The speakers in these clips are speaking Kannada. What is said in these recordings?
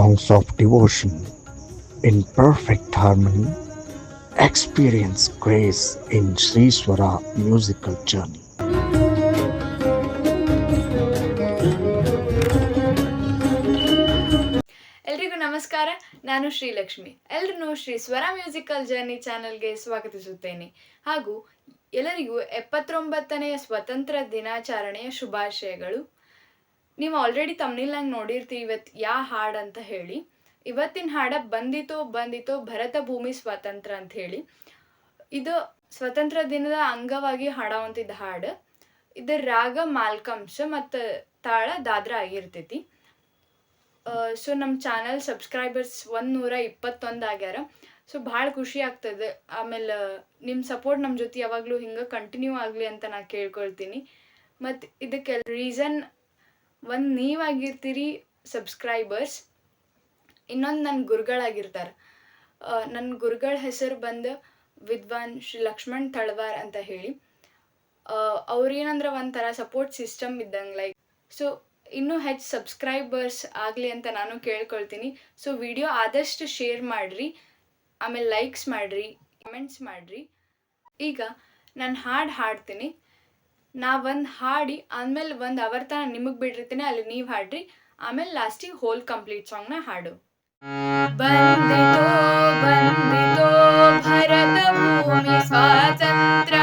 songs of devotion in perfect harmony, experience grace in Sri Swara musical journey. ಎಲ್ರಿಗೂ ನಮಸ್ಕಾರ ನಾನು ಶ್ರೀಲಕ್ಷ್ಮಿ ಎಲ್ರೂ ಶ್ರೀ ಸ್ವರ ಮ್ಯೂಸಿಕಲ್ ಜರ್ನಿ ಚಾನೆಲ್ಗೆ ಸ್ವಾಗತಿಸುತ್ತೇನೆ. ಹಾಗೂ ಎಲ್ಲರಿಗೂ ಎಪ್ಪತ್ತೊಂಬತ್ತನೆಯ ಸ್ವತಂತ್ರ ದಿನಾಚರಣೆಯ ಶುಭಾಶಯಗಳು. ನೀವು ಆಲ್ರೆಡಿ ತಮ್ಮನಿಲ್ನಂಗೆ ನೋಡಿರ್ತೀವಿ ಇವತ್ತು ಯಾ ಹಾಡು ಅಂತ ಹೇಳಿ. ಇವತ್ತಿನ ಹಾಡ ಬಂದಿತೋ ಬಂದಿತೋ, ಭರತ ಭೂಮಿ ಸ್ವಾತಂತ್ರ್ಯ ಅಂತ ಹೇಳಿ. ಇದು ಸ್ವತಂತ್ರ ದಿನದ ಅಂಗವಾಗಿ ಹಾಡೋವಂಥದ್ದು ಹಾಡು. ಇದರ ರಾಗ ಮಾಲ್ಕಂಶ ಮತ್ತು ತಾಳ ದಾದ್ರ ಆಗಿರ್ತೈತಿ. ಸೊ ನಮ್ಮ ಚಾನಲ್ ಸಬ್ಸ್ಕ್ರೈಬರ್ಸ್ ಒಂದು ನೂರ ಇಪ್ಪತ್ತೊಂದು ಆಗ್ಯಾರ. ಸೊ ಭಾಳ ಖುಷಿ ಆಗ್ತದೆ. ಆಮೇಲೆ ನಿಮ್ಮ ಸಪೋರ್ಟ್ ನಮ್ಮ ಜೊತೆ ಯಾವಾಗಲೂ ಹಿಂಗೆ ಕಂಟಿನ್ಯೂ ಆಗಲಿ ಅಂತ ನಾನು ಕೇಳ್ಕೊಳ್ತೀನಿ. ಮತ್ತು ಇದಕ್ಕೆ ರೀಸನ್ ಒಂದು ನೀವಾಗಿರ್ತೀರಿ ಸಬ್ಸ್ಕ್ರೈಬರ್ಸ್ ಇನ್ನೊಂದು ನನ್ನ ಗುರುಗಳಾಗಿರ್ತಾರೆ. ನನ್ನ ಗುರುಗಳ ಹೆಸರು ಬಂದು ವಿದ್ವಾನ್ ಶ್ರೀ ಲಕ್ಷ್ಮಣ್ ತಳವಾರ್ ಅಂತ ಹೇಳಿ. ಅವ್ರೇನಂದ್ರೆ ಒಂಥರ ಸಪೋರ್ಟ್ ಸಿಸ್ಟಮ್ ಇದ್ದಂಗೆ ಲೈಕ್ ಸೊ ಇನ್ನೂ ಹೆಚ್ಚು ಸಬ್ಸ್ಕ್ರೈಬರ್ಸ್ ಆಗಲಿ ಅಂತ ನಾನು ಕೇಳ್ಕೊಳ್ತೀನಿ. ಸೊ ವಿಡಿಯೋ ಆದಷ್ಟು ಶೇರ್ ಮಾಡಿರಿ. ಆಮೇಲೆ ಲೈಕ್ಸ್ ಮಾಡಿರಿ ಕಮೆಂಟ್ಸ್ ಮಾಡಿರಿ. ಈಗ ನಾನು ಹಾಡು ಹಾಡ್ತೀನಿ. ನಾ ಒಂದು ಹಾಡಿ ಆಮೇಲೆ ಒಂದು ಅವರ್ ತನಕ ನಿಮಗೆ ಬಿಡಿರ್ತೀನಿ, ಅಲ್ಲಿ ನೀವು ಹಾಡ್ರಿ. ಆಮೇಲೆ ಲಾಸ್ಟಿಗೆ ಹೋಲ್ ಕಂಪ್ಲೀಟ್ ಸಾಂಗ್ನ ಹಾಡು. ಬಂದಿತೋ ಬಂದಿತೋ ಭರತ ಭೂಮಿ ಸ್ವಾತಂತ್ರ್ಯ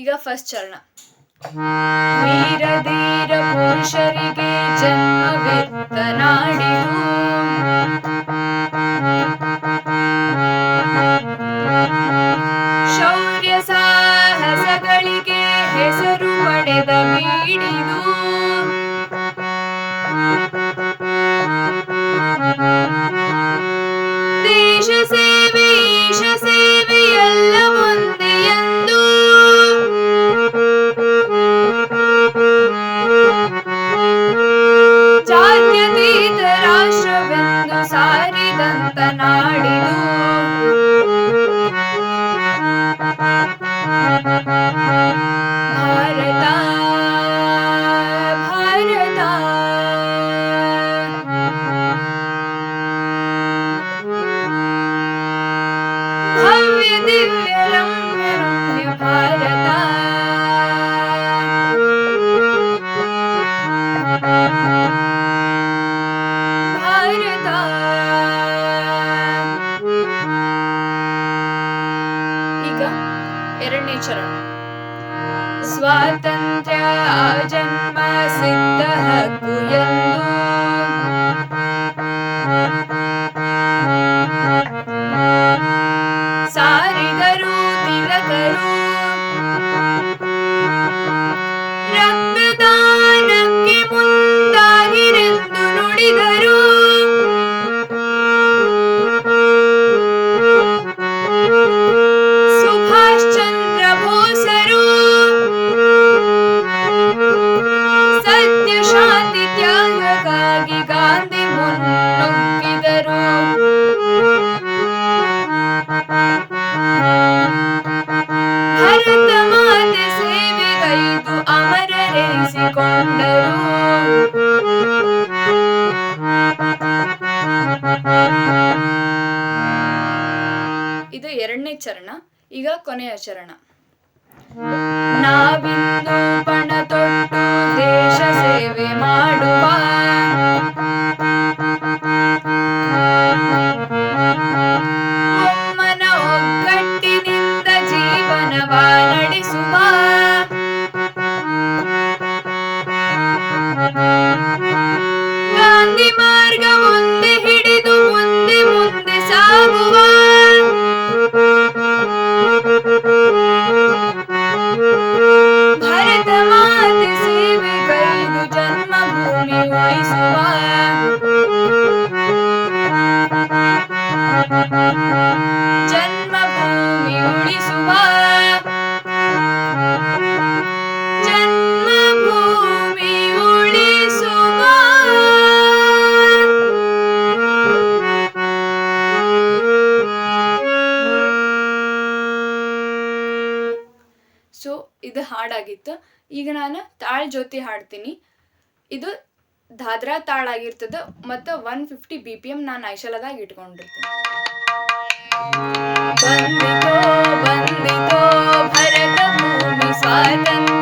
ಈಗ ಫಸ್ಟ್ ಚರಣ. ವೀರ ಧೀರ ಪುರುಷರಿಗೆ ಜನ್ಮವೆತ್ತ ನಾಡಿದು. ಶೌರ್ಯ ಸಾಹಸಗಳಿಗೆ ಹೆಸರು ಪಡೆದ ಬೀಡಿದು ಸಾರಿದಂತ ನಾಡಿದು ಭಾರತ ಭಾರತ ಈಗ ಎರಡನೇ ಚರಣ. ಸ್ವಾತಂತ್ರ್ಯ ಜನ್ಮ ಸಿದ್ಧ ಹಕ್ಕು ಎಂದು ಎರಡನೇ ಚರಣ ಈಗ ಕೊನೆಯ ಚರಣ. ನಾವಿಂದು ಪಣ ತೊಟ್ಟು ದೇಶ ಸೇವೆ ಮಾಡುವ ಆಯ್ತು ಈಗ ನಾನು ತಾಳ ಜ್ಯೋತಿ ಹಾಡ್ತೀನಿ. ಇದು ದಾದ್ರಾ ತಾಳ ಆಗಿರ್ತದ ಮತ್ತು one fifty B P M ನಾನು ಐಶಲದಾಗ ಇಟ್ಕೊಂಡಿರ್ತೀನಿ. ಬಂದಿತೋ ಬಂದಿತೋ, ಭರತ ಭೂಮಿ ಸ್ವಾತಂತ್ರ್ಯ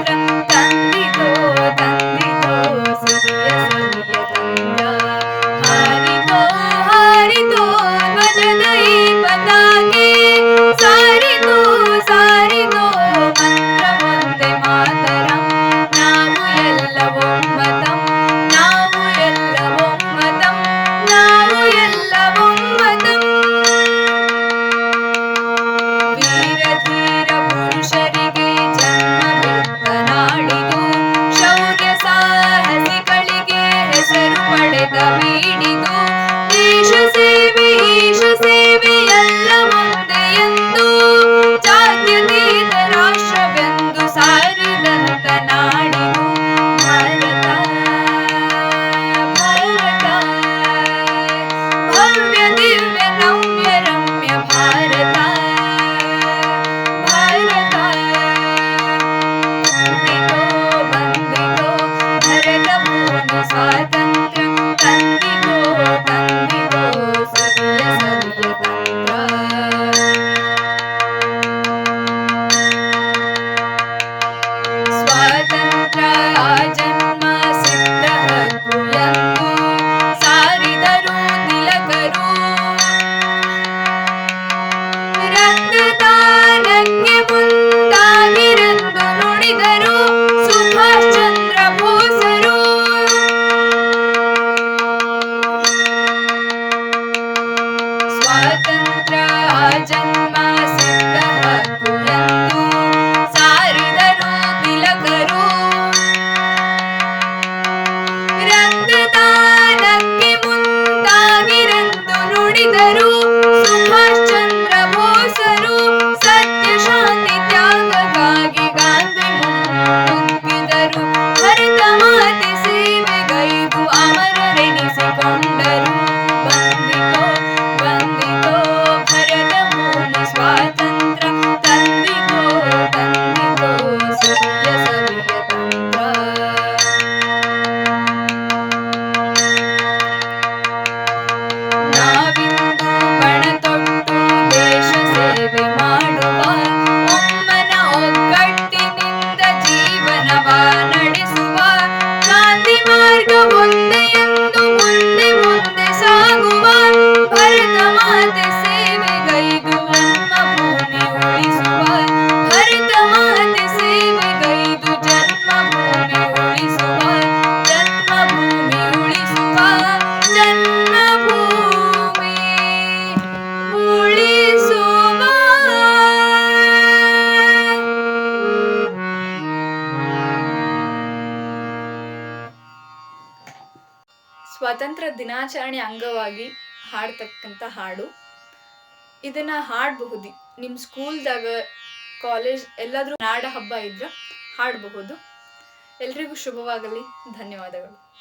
Bye. Bye. ಸ್ವತಂತ್ರ ದಿನಾಚರಣೆ ಅಂಗವಾಗಿ ಹಾಡ್ತಕ್ಕಂಥ ಹಾಡು. ಇದನ್ನ ಹಾಡಬಹುದು. ನಿಮ್ಮ ಸ್ಕೂಲ್ದಾಗ ಕಾಲೇಜ್ ಎಲ್ಲಾದರೂ ನಾಡ ಹಬ್ಬ ಇದ್ರೆ ಹಾಡಬಹುದು. ಎಲ್ರಿಗೂ ಶುಭವಾಗಲಿ. ಧನ್ಯವಾದಗಳು.